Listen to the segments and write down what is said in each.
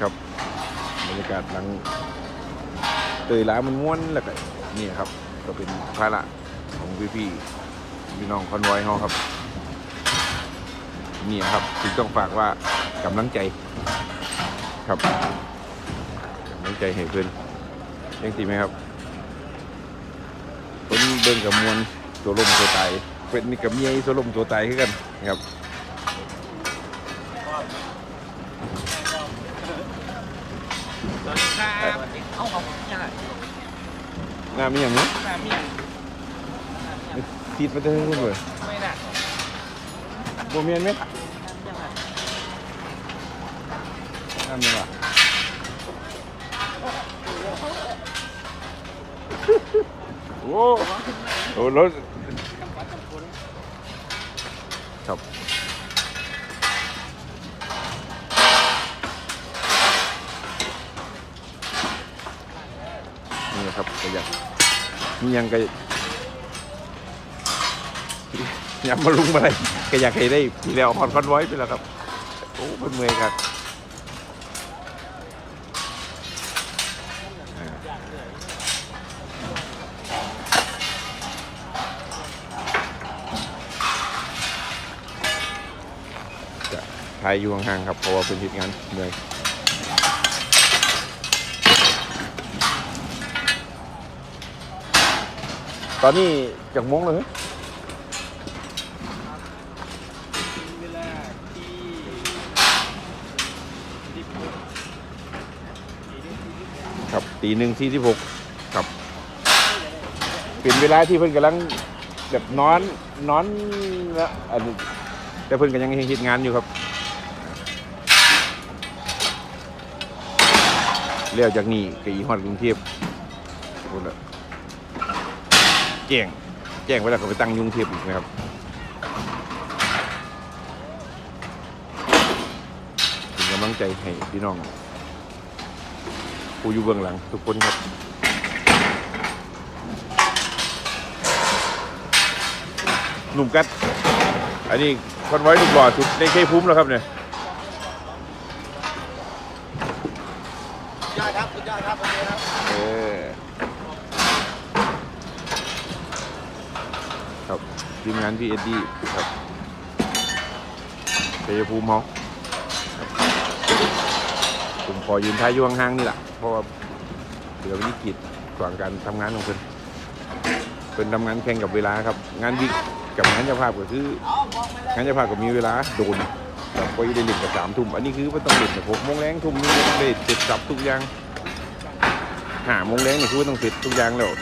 ครับบรรยากาศหลังเตยหลามันม้วนแล้วก็นี่ครับ ก็เป็นภาระของพี่พี่พี่น้องคอนไวอยเขาครับนี่ครับถึงต้องฝากว่ากำลังใจ ครับกำลังใจให้เพื่อนยังตีไหมครับคนเบิ่งกับมวลตัวลมตัวตายเป็นนี่กับเมียตัวลมตัวตายคือกันนะครับ สวัสดีครับสวัสดี เอ้าเอายังไงงานมีอย่างนี้น้ำเมียงติดมาเถอะเลยไม่น่ะโบเมียนไหมยังไงงานมีวะโอ้โหรถครับ นี่ครับก็อยากมียังก็ยากมาลุงมาอะไรก็อยากให้ได้ทีแล้วฮอตคอนไว้ไปแล้วครับ โอ้เป็นเมื่อยครับจะถ่ายอยู่ห่างๆครับเพราะว่าเป็นทิศงานเมื่อย ตอนนี้จากโมงเลยเวลาที่ที่ผมครับตีหนึ่งสี่สิบหกครับ เป็นเวลาที่เพิ่นกำลังแบบนอนนอนแล้วอันนี้แต่เพิ่นก็ยังเฮ็ดงานอยู่ครับเลี้ยวจากนี้ก็อีฮอดกรุงเทพพุ่นละ แจ้ง แจ้งไว้แล้วก็ไปตั้งยุงเทพอีกนะครับเป็นกำลังใจให้พี่น้องผู้อยู่เบื้องหลังทุกคนครับหนุ่มกัด อันนี้คอนไว้ลูกหล่อสุดในเคภูมิแล้วครับเนี่ย ยอดครับสุดยอดครับวันนี้ครับ เออครับ ทีมงานพี่เอ็ดดี้ครับเคภูมิเขาผมขอยืนท้ายอยวงห้างนี่แหละเพราะว่าเดี๋ยววิกฤตก่อนการทำงานของเพิ่นเพิ่นทำงานแข่งกับเวลาครับ งานวิกกับงานเจ้าภาพก็คืองานเจ้าภาพก็มีเวลาโดนแบบก็ได้เล่นกับสามทุ่มอันนี้คือว่าต้องเล่นกับหกโมงแรงทุ่มนึงต้องได้เสร็จสับทุกอย่างหาโมงแรงนี่คือว่าต้องเสร็จทุกอย่างแล้ว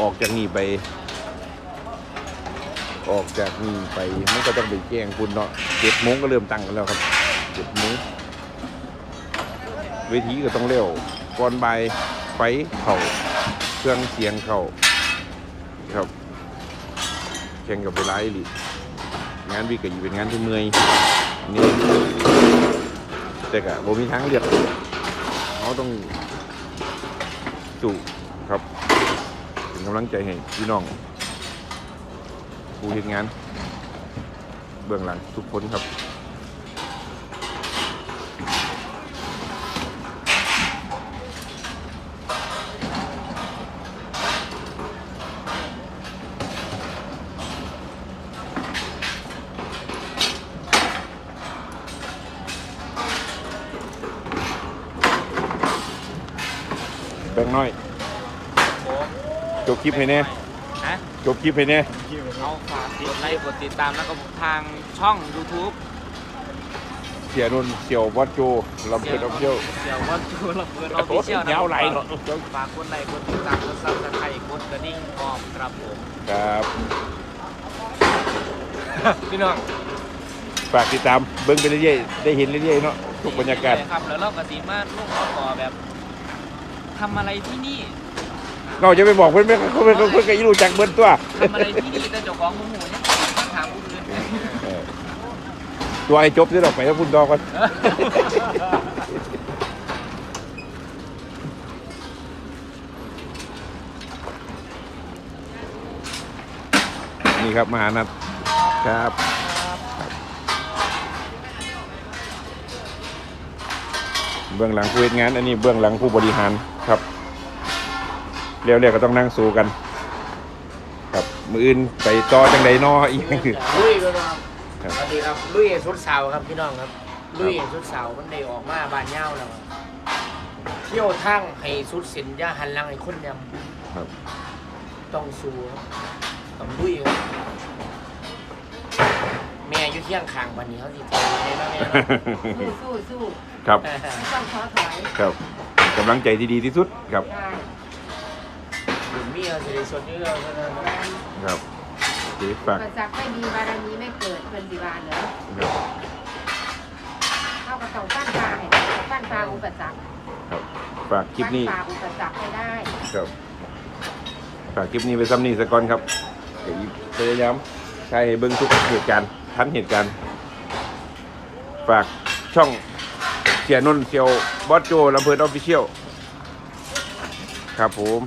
ออกจากนี่ไป ออกจากนี่ไปมันก็ต้องไปแจ้งคุณเนาะเจ็ดโมงก็เริ่มตั้งกันแล้วครับเจ็ดโมงเวทีก็ต้องเร็วก่อนบ่ายไฟเข่าเครื่องเสียงเข่าครับแข่งกับเวลาอีหลีงานวิกก็อยู่เป็นงานที่เมื่อยนี่แต่ก็บ่มีทางเลือกเขาต้องสู้ครับเป็นกำลังใจให้พี่น้อง ผู้เห็นงาน เบื้องหลังทุกคนครับแบ่งน้อยจบคลิปให้แน่ จบคลิปให้แน่เอาฝากกดไลค์กดติดตามแล้วก็ทางช่อง YouTube เสียนุ่นเสี่ยววัดโจลำเพิดออฟเชียลเดี๋ยวว่าตัวเราเพื่อนออฟฟิเชียลนะยาวไหลเนอะฝากกดไลค์กดติดตามกดซับสไครต์กดกระดิ่งพร้อมครับผมครับพี่น้องฝากติดตามเบิ้งไปเรื่อยๆได้เห็นเรื่อยๆเนาะทุกบรรยากาศครับแล้วเราก็สีมาลูกต่อแบบทำอะไรที่นี่ เราจะไปบอกเพื่อนไหมเขาเพื่อนเขาเพื่อนก็รู้จักเบิ้นตัวทำอะไรที่นี่แต่เจ้าของโมโหเนี่ยต้องถามผู้อื่นเออตัวไอ้จบจะดอกไปแล้วพุ่นดอกกันนี่ครับมหานัทครับเบื้องหลังผู้เฮ็ดงาน อันนี้เบื้องหลังผู้บริหารครับ เรียวๆก็ต้องนั่งสู้กัน ครับมืออื่นไปต่อจังใดนออีกลุยก็ครับครับสวัสดีครับลุยสุดเสาครับพี่น้องครับลุยสุดเสามันได้ออกมาบานเย้าแล้วเที่ยวทั้งให้สุดสินย่าหันหลังให้คนยำครับ ต้องสู้ครับต้องลุยครับแม่อยู่เที่ยงคางวันนี้เขาสิเทให้มแม่เนาะสู้สู้สู้ครับ ต้องท้อถอยครับกำลังใจที่ดีที่สุดครับ บุญมีเอาสิได้สดเยอะๆเท่านั้นครับครับเดี๋ยวฝากประจักษ์ไม่มีบารมีไม่เกิดเป็นสิบานเหรอครับเข้ากระต้องปั้นปลาให้ปั้นปลาอุปจักษ์ครับฝากคลิปปั้นนี้ปลาอุปจักษ์ให้ได้ครับฝากคลิปนี้ไปซ้ำนี่สะก่อนครับเดี๋ยวอีกพยายามใช้เบิ้งทุกเหตุการณ์ทันเหตุการณ์ฝากช่องเสียนนท์เซียวบอสโจลำเพลินออฟฟิเชียลครับผม